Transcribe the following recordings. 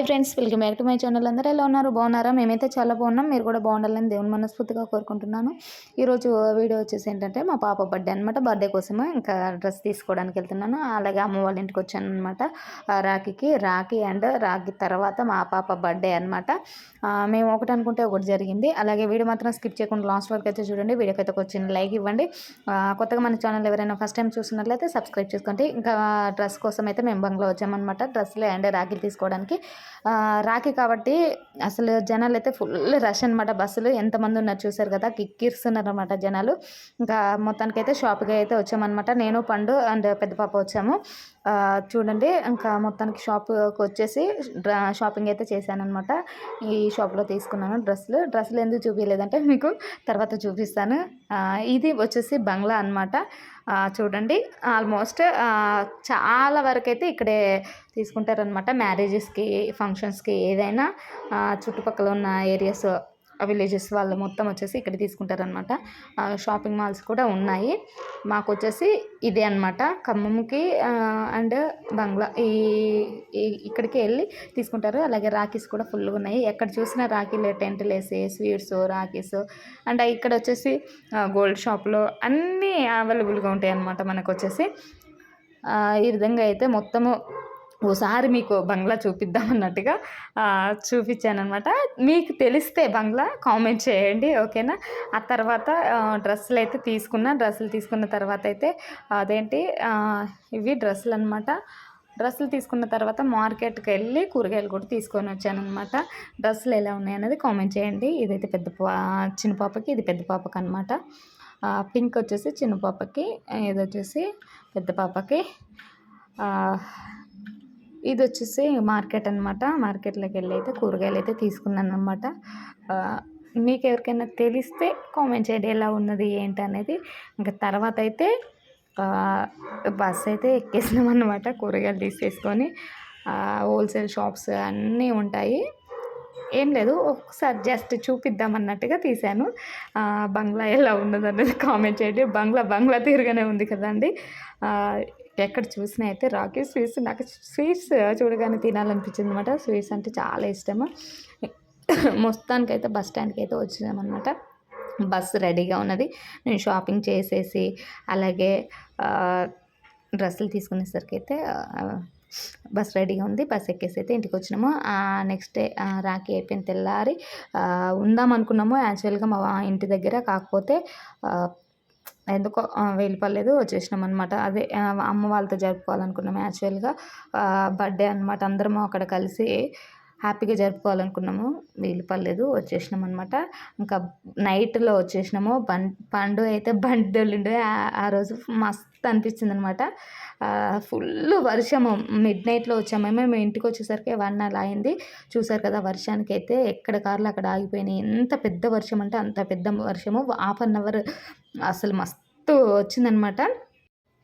Hi friends welcome back to my channel. అందరూ ఎలా ఉన్నారు? బాగున్నారా? మేమైతే చాలా బాగున్నాం. మీరు కూడా బాగుండాలని దేవుని మనస్ఫూర్తిగా కోరుకుంటున్నాను. ఈరోజు వీడియో వచ్చేసి ఏంటంటే మా పాప బర్త్డే అనమాట బర్త్డే కోసము ఇంకా డ్రెస్ తీసుకోవడానికి వెళ్తున్నాను. అలాగే అమ్మ వాళ్ళ ఇంటికి వచ్చాను అనమాట రాఖీకి రాఖీ అండ్ రాఖీ తర్వాత మా పాప బర్త్డే అనమాట మేము ఒకటి అనుకుంటే ఒకటి జరిగింది. అలాగే వీడియో మాత్రం స్కిప్ చేయకుండా లాస్ట్ వరకు అయితే చూడండి. వీడియోకి అయితే వచ్చిన లైక్ ఇవ్వండి. కొత్తగా మన ఛానల్ ఎవరైనా ఫస్ట్ టైం చూసినట్లయితే సబ్స్క్రైబ్ చేసుకోండి. ఇంకా డ్రెస్ కోసం అయితే మేము బంగ్లా వచ్చామన్నమాట. డ్రెస్లే అండ్ రాఖీలు తీసుకోవడానికి. రాఖీ కాబట్టి అసలు జనాలు అయితే ఫుల్ రష్ అనమాట బస్సులు. ఎంతమంది ఉన్నారు చూసారు కదా కిక్కిరుస్తున్నారు అనమాట జనాలు. ఇంకా మొత్తానికైతే షాప్కి అయితే వచ్చామన్నమాట. నేను పండు అండ్ పెద్ద పాప వచ్చాము. చూడండి ఇంకా మొత్తానికి షాప్కి వచ్చేసి షాపింగ్ అయితే చేశాను అనమాట ఈ షాప్లో తీసుకున్నాను డ్రెస్సులు. డ్రెస్సులు ఎందుకు చూపించలేదంటే మీకు తర్వాత చూపిస్తాను. ఇది వచ్చేసి బంగ్లా అనమాట చూడండి ఆల్మోస్ట్ చాలా వరకు అయితే ఇక్కడే తీసుకుంటారనమాట మ్యారేజెస్కి ఫంక్షన్స్కి ఏదైనా చుట్టుపక్కల ఉన్న ఏరియాస్ విలేజెస్ వాళ్ళు మొత్తం వచ్చేసి ఇక్కడ తీసుకుంటారనమాట షాపింగ్ మాల్స్ కూడా ఉన్నాయి. మాకు వచ్చేసి ఇదే అనమాట ఖమ్మంకి అండ్ బంగ్లా ఈ ఇక్కడికి వెళ్ళి తీసుకుంటారు. అలాగే రాఖీస్ కూడా ఫుల్గా ఉన్నాయి. ఎక్కడ చూసినా రాఖీలు టెంట్లు వేసి స్వీట్స్ రాఖీస్ అండ్ ఇక్కడ వచ్చేసి గోల్డ్ షాప్లో అన్నీ అవైలబుల్గా ఉంటాయి అన్నమాట మనకు వచ్చేసి ఈ విధంగా అయితే మొత్తము ఓసారి మీకు బంగ్లా చూపిద్దాం అన్నట్టుగా చూపించాను అనమాట మీకు తెలిస్తే బంగ్లా కామెంట్ చేయండి ఓకేనా? ఆ తర్వాత డ్రెస్సులు అయితే తీసుకున్నా డ్రెస్సులు తీసుకున్న తర్వాత అయితే అదేంటి ఇవి డ్రెస్సులు అనమాట డ్రెస్సులు తీసుకున్న తర్వాత మార్కెట్కి వెళ్ళి కూరగాయలు కూడా తీసుకొని వచ్చాను అనమాట డ్రెస్సులు ఎలా ఉన్నాయనేది కామెంట్ చేయండి. ఇదైతే పెద్ద పా చిన్న పాపకి ఇది పెద్ద పాపకి అనమాట పింక్ వచ్చేసి చిన్న పాపకి ఇది వచ్చేసి పెద్ద పాపకి ఇది వచ్చేసి మార్కెట్ అనమాట మార్కెట్లోకి వెళ్ళి అయితే కూరగాయలు అయితే తీసుకున్నాను అనమాట మీకు ఎవరికైనా తెలిస్తే కామెంట్ చేయండి ఎలా ఉన్నది ఏంటి అనేది ఇంకా తర్వాత అయితే బస్ అయితే ఎక్కేసినాం అనమాట కూరగాయలు తీసేసుకొని. హోల్సేల్ షాప్స్ అన్నీ ఉంటాయి. ఏం లేదు ఒకసారి జస్ట్ చూపిద్దాం అన్నట్టుగా తీశాను బంగ్లా ఎలా ఉన్నది అనేది కామెంట్ చేయండి. బంగ్లా బంగ్లా తీరుగానే ఉంది కదండి. ఎక్కడ చూసినా అయితే రాకీ స్వీట్స్ నాకు స్వీట్స్ చూడగానే తినాలనిపించింది అనమాట స్వీట్స్ అంటే చాలా ఇష్టము. మొత్తానికైతే బస్ స్టాండ్కి అయితే వచ్చినామన్నమాట బస్సు రెడీగా ఉన్నది. నేను షాపింగ్ చేసేసి అలాగే డ్రెస్సులు తీసుకునేసరికి అయితే బస్ రెడీగా ఉంది. బస్ ఎక్కేసి అయితే ఇంటికి వచ్చినాము. నెక్స్ట్ డే రాఖీ అయిపోయిన తెల్లారి ఉందాం అనుకున్నాము యాక్చువల్గా మా ఇంటి దగ్గర కాకపోతే ఎందుకో వెళ్ళిపోలేదు వచ్చేసినాం అనమాట అదే అమ్మ వాళ్ళతో జరుపుకోవాలనుకున్నాం యాక్చువల్గా. బర్త్డే అనమాట అందరం అక్కడ కలిసి హ్యాపీగా జరుపుకోవాలనుకున్నాము. వీలు పర్లేదు వచ్చేసినాం అనమాట ఇంకా నైట్లో వచ్చేసినాము. బం పండు అయితే బండి దొల్లిండు ఆ- ఆ రోజు మస్తు అనిపించింది అనమాట ఫుల్ వర్షము మిడ్ నైట్లో వచ్చాము. మేము ఇంటికి వచ్చేసరికి వన్ అలా అయింది. చూసారు కదా వర్షానికి అయితే ఎక్కడ కార్లు అక్కడ ఆగిపోయినాయి. ఎంత పెద్ద వర్షం అంటే అంత పెద్ద వర్షము. హాఫ్ అన్ అవర్ అసలు మస్తు వచ్చిందనమాట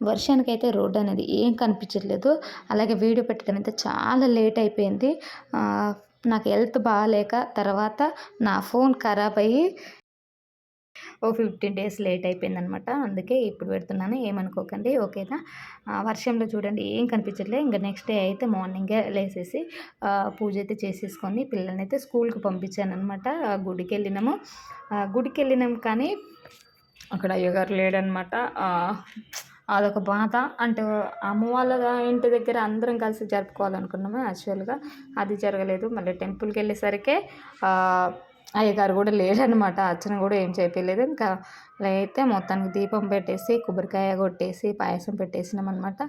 వర్షానికైతే రోడ్ అనేది ఏం కనిపించట్లేదు. అలాగే వీడియో పెట్టడం అయితే చాలా లేట్ అయిపోయింది. నాకు హెల్త్ బాగాలేక తర్వాత నా ఫోన్ ఖరాబ్ అయ్యి ఓ ఫిఫ్టీన్ డేస్ లేట్ అయిపోయిందనమాట. అందుకే ఇప్పుడు పెడుతున్నాను. ఏమనుకోకండి. ఓకేనా? వర్షంలో చూడండి. ఏం కనిపించట్లేదు ఇంకా నెక్స్ట్ డే అయితే మార్నింగే లేసేసి పూజ అయితే చేసేసుకొని పిల్లల్ని అయితే స్కూల్కి పంపించాను అనమాట గుడికి వెళ్ళినాము గుడికి వెళ్ళినాం కానీ అక్కడ అయ్యగారు లేడనమాట. అదొక బాధ. అంటే అమ్మ వాళ్ళ ఇంటి దగ్గర అందరం కలిసి జరుపుకోవాలనుకున్నాము యాక్చువల్గా. అది జరగలేదు. మళ్ళీ టెంపుల్కి వెళ్ళేసరికి అయ్యగారు కూడా లేడనమాట అర్చన కూడా ఏం చేయలేదు ఇంకా అయితే మొత్తానికి దీపం పెట్టేసి కొబ్బరికాయ కొట్టేసి పాయసం పెట్టేసినాం అనమాట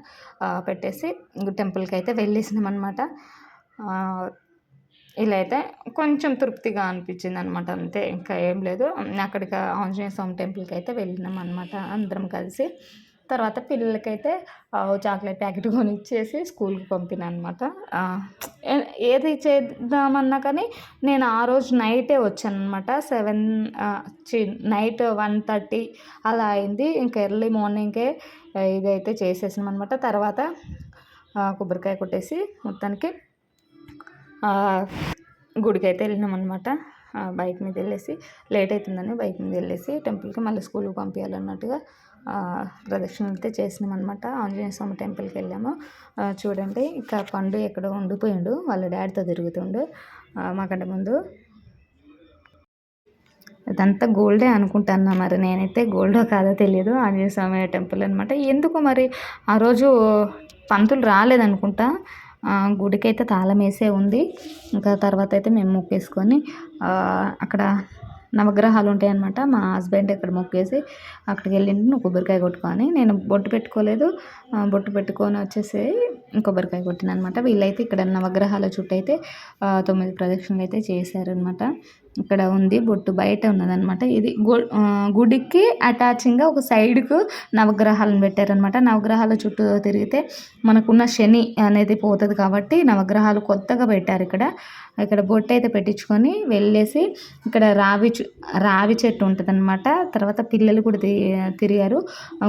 పెట్టేసి టెంపుల్కి అయితే వెళ్ళేసినాం అనమాట ఇలా అయితే కొంచెం తృప్తిగా అనిపించింది అనమాట అంతే ఇంకా ఏం లేదు. అక్కడికి ఆంజనేయ స్వామి టెంపుల్కి అయితే వెళ్ళినాం అనమాట అందరం కలిసి. తర్వాత పిల్లలకైతే చాక్లెట్ ప్యాకెట్ కొనిచ్చేసి స్కూల్కి పంపిన అనమాట ఏది చేద్దామన్నా కానీ నేను ఆ రోజు నైటే వచ్చాను అనమాట సెవెన్ నైట్ వన్ థర్టీ అలా అయింది. ఇంకా ఎర్లీ మార్నింగే ఇదైతే చేసేసినాం అనమాట తర్వాత కొబ్బరికాయ కొట్టేసి మొత్తానికి గుడికి అయితే వెళ్ళినాం అనమాట బైక్ మీద వెళ్ళేసి లేట్ అవుతుందని బైక్ మీద వెళ్ళేసి టెంపుల్కి మళ్ళీ స్కూల్కి పంపించాలన్నట్టుగా ఆ, ప్రదక్షిణలు అయితే చేసినాం అనమాట ఆంజనేయ స్వామి టెంపుల్కి వెళ్ళాము. చూడండి ఇంకా పండు ఎక్కడో ఉండిపోయిండు. వాళ్ళ డాడీతో తిరుగుతుండు. మాకంటే ముందు ఇదంతా గోల్డే అనుకుంటున్నా మరి. నేనైతే గోల్డో కాదో తెలియదు ఆంజనేయ స్వామి టెంపుల్ అనమాట ఎందుకు మరి ఆ రోజు పంతులు రాలేదనుకుంటా. గుడికైతే గుడికి అయితే తాళం వేసే ఉంది. ఇంకా తర్వాత అయితే మేము మొక్కేసుకొని అక్కడ నవగ్రహాలు ఉంటాయన్నమాట మా హస్బెండ్ ఇక్కడ మొక్కేసి అక్కడికి వెళ్ళిండు నువ్వు కొబ్బరికాయ కొట్టుకొని. నేను బొట్టు పెట్టుకోలేదు. బొట్టు పెట్టుకొని వచ్చేసి కొబ్బరికాయ కొట్టిన అనమాట వీళ్ళైతే ఇక్కడ నవగ్రహాల చుట్టూ అయితే తొమ్మిది ప్రదక్షిణలు అయితే చేశారనమాట ఇక్కడ ఉంది బొట్టు బయట ఉన్నదన్నమాట ఇది గుడికి అటాచింగ్గా ఒక సైడ్కు నవగ్రహాలను పెట్టారనమాట. నవగ్రహాల చుట్టూ తిరిగితే మనకున్న శని అనేది పోతుంది కాబట్టి నవగ్రహాలు కొత్తగా పెట్టారు ఇక్కడ. ఇక్కడ బొట్టు అయితే పెట్టించుకొని వెళ్ళేసి ఇక్కడ రావి రావి చెట్టు ఉంటుందన్నమాట తర్వాత పిల్లలు కూడా తి తిరిగారు.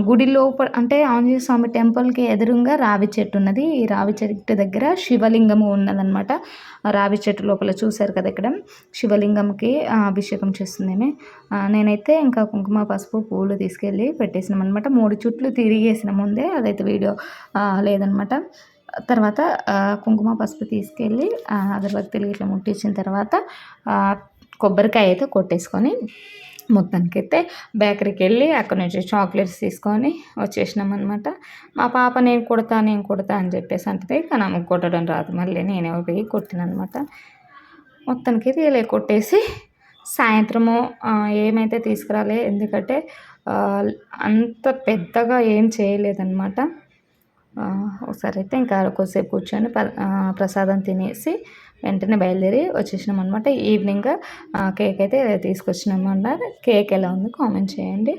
గుడి లోపల అంటే ఆంజనేయ స్వామి టెంపుల్కి ఎదురుగా రావి చెట్టు ఉన్నది. ఈ రావి చెట్టు దగ్గర శివలింగము ఉన్నదన్నమాట రావి చెట్టు లోపల చూశారు కదా ఇక్కడ. శివలింగం ఆ, అభిషేకం చేస్తుందేమే. నేనైతే ఇంకా కుంకుమ పసుపు పూలు తీసుకెళ్ళి పెట్టేసినాం అనమాట మూడు చుట్లు తిరిగేసిన ముందే అదైతే వీడియో లేదనమాట తర్వాత కుంకుమ పసుపు తీసుకెళ్ళి అగరబత్తిలు ఇట్లా ముట్టించిన తర్వాత కొబ్బరికాయ అయితే కొట్టేసుకొని మొత్తానికి అయితే బేకరీకి వెళ్ళి అక్కడ నుంచి చాక్లెట్స్ తీసుకొని వచ్చేసినాం అనమాట మా పాప నేను కొడతా నేను కొడతా అని చెప్పేసి అంటే కానీ ఆమెకు కొట్టడం రాదు. మళ్ళీ నేనే పోయి కొట్టిన అనమాట మొత్తానికి అయితే కొట్టేసి సాయంత్రము ఏమైతే తీసుకురాలే ఎందుకంటే అంత పెద్దగా ఏం చేయలేదన్నమాట. ఒకసారి అయితే ఇంకా కొద్దిసేపు కూర్చొని ప్రసాదం తినేసి వెంటనే బయలుదేరి వచ్చేసినాం అనమాట ఈవినింగ్ కేక్ అయితే తీసుకొచ్చినాం అన్నమాట కేక్ ఎలా ఉంది కామెంట్ చేయండి.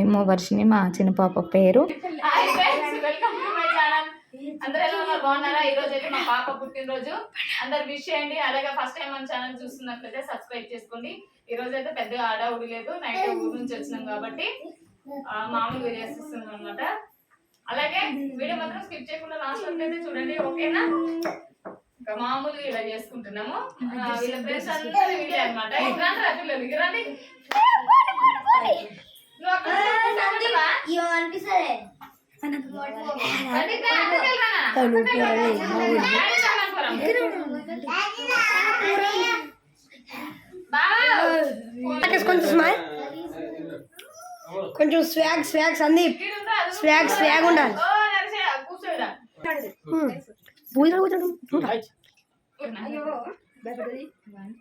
ఏమో వర్షిని మా చిన్న పాప పేరు hi friends welcome to my channel అందరూ ఎలా ఉన్నారు? బాగున్నారా? ఈ రోజు అయితే మా పాప పుట్టినరోజు. అందరు విష్ చేయండి. అలాగే ఫస్ట్ టైం మన ఛానల్ చూస్తున్నట్లయితే సబ్స్క్రైబ్ చేసుకోండి. ఈ రోజు అయితే పెద్దగా ఆడావుడి లేదు. నైట్ ఊరు నుంచి వచ్చినాం కాబట్టి మామూలుగా చేసేస్తున్నాం అనమాట అలాగే వీడియో మాత్రం స్కిప్ చేయకుండా లాస్ట్ వరకు అయితే చూడండి. ఓకేనా? మామూలుగా ఇలా చేసుకుంటున్నాము. వీళ్ళ ఫ్రెండ్స్ అందరూ వీడియో అనమాట ఇలాంటి రా పిల్లలు ఇక రండి. నువ్వు అక్కడ అనిపిస్తుంది రండి, కొంచెం స్మైల్ కొంచెం swag swag Sandeep. Swag swag ఉండాలి. ఓ,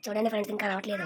చూడండి ఫ్రెండ్స్ ఇంకా రావట్లేదు.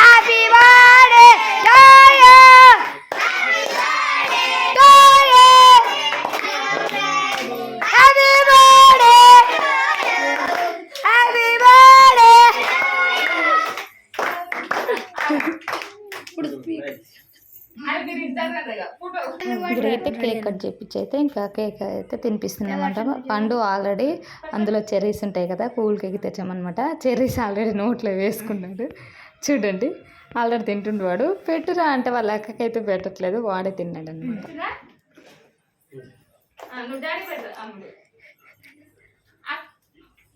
ఇప్పుడైతే కేక్ కట్ చేపించి అయితే ఇంకా కేక్ అయితే తినిపిస్తున్నామంట పండు ఆల్రెడీ అందులో చెర్రీస్ ఉంటాయి కదా కూల్ కేక్ తెచ్చామన్నమాట. చెర్రీస్ ఆల్రెడీ నోట్లో వేసుకున్నాడు. చూడండి ఆల్రెడీ తింటుండు వాడు. పెట్టురా అంటే వాళ్ళ అక్కకైతే పెట్టట్లేదు వాడే తిన్నాడు అనమాట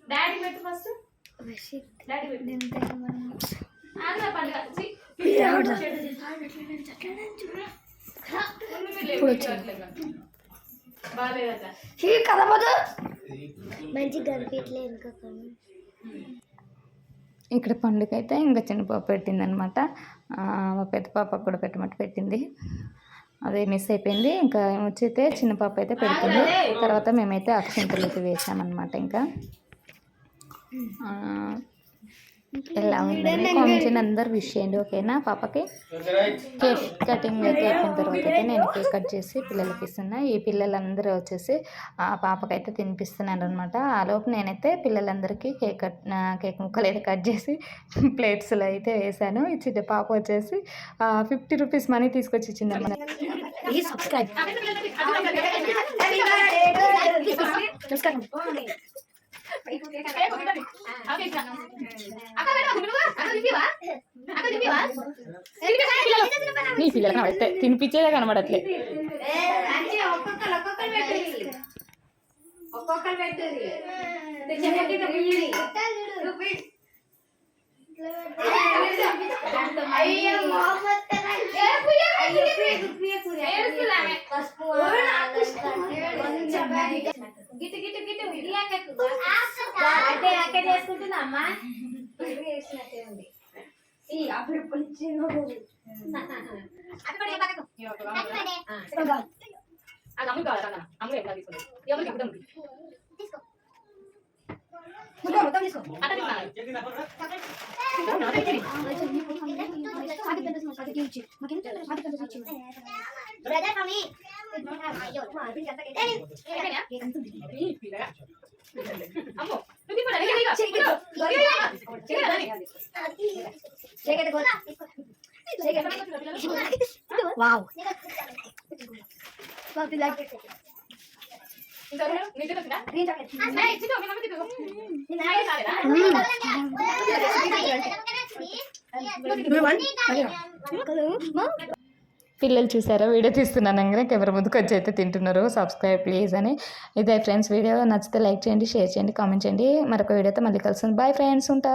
డాడీ పెట్టు ఫస్ట్. డాడీ పెట్టు. ఇప్పుడు కనిపించలేదు ఇక్కడ పండుగ అయితే ఇంకా చిన్న పాప పెట్టిందనమాట. మా పెద్ద పాప కూడా పెట్టమంటే పెట్టింది. అదే మిస్ అయిపోయింది. ఇంకా వచ్చైతే చిన్న పాప అయితే పెడుతుంది. తర్వాత మేమైతే అక్షంతలు అయితే వేసామన్నమాట ఇంకా. ఎలా ఉందని కామెంట్ అందరు విష్ చేయండి ఓకేనా పాపకి కేక్ కటింగ్ అయితే అయిపోయిన తర్వాత అయితే నేను కేక్ కట్ చేసి పిల్లలకి ఇస్తున్నా ఈ పిల్లలందరూ వచ్చేసి ఆ పాపకైతే తినిపిస్తున్నాను అనమాట ఆలోపు నేనైతే పిల్లలందరికీ కేక్ కట్ ఆ, కేక్ ముక్కలు అయితే కట్ చేసి ప్లేట్స్లో అయితే వేసాను ఇచ్చింది పాప వచ్చేసి ఫిఫ్టీ రూపీస్ మనీ తీసుకొచ్చి ఇచ్చింది అనమాట నీ పిల్లలు కనబడితే తినిపించేదే కనబడట్లే ఒక్కొక్కరు పెట్టేది అయ్యో గిట్టు గిట్టు గిట్టు అంటే అక్కడ అమ్మా వేసినట్టే ఉంది అప్పుడు పొలిచిన అది అమ్ములు కావాలి కదా అమ్ములు ఎట్లా తీసుకోండి ఎవరికి మొత్తం తీసుకో అట్లా తిన్నాను బ్రదర్ మమ్మీ ఈ Wow, Wow. పిల్లలు చూసారా? వీడియో తీస్తున్నాను అనగానే కెమెరా ముందుకు వచ్చి అయితే తింటున్నారు. సబ్స్క్రైబ్ ప్లీజ్ అని. ఇదే ఫ్రెండ్స్ వీడియో నచ్చితే లైక్ చేయండి షేర్ చేయండి కామెంట్ చేయండి. మరొక వీడియోతో మళ్ళీ కలుస్తుంది బాయ్ ఫ్రెండ్స్ ఉంటా?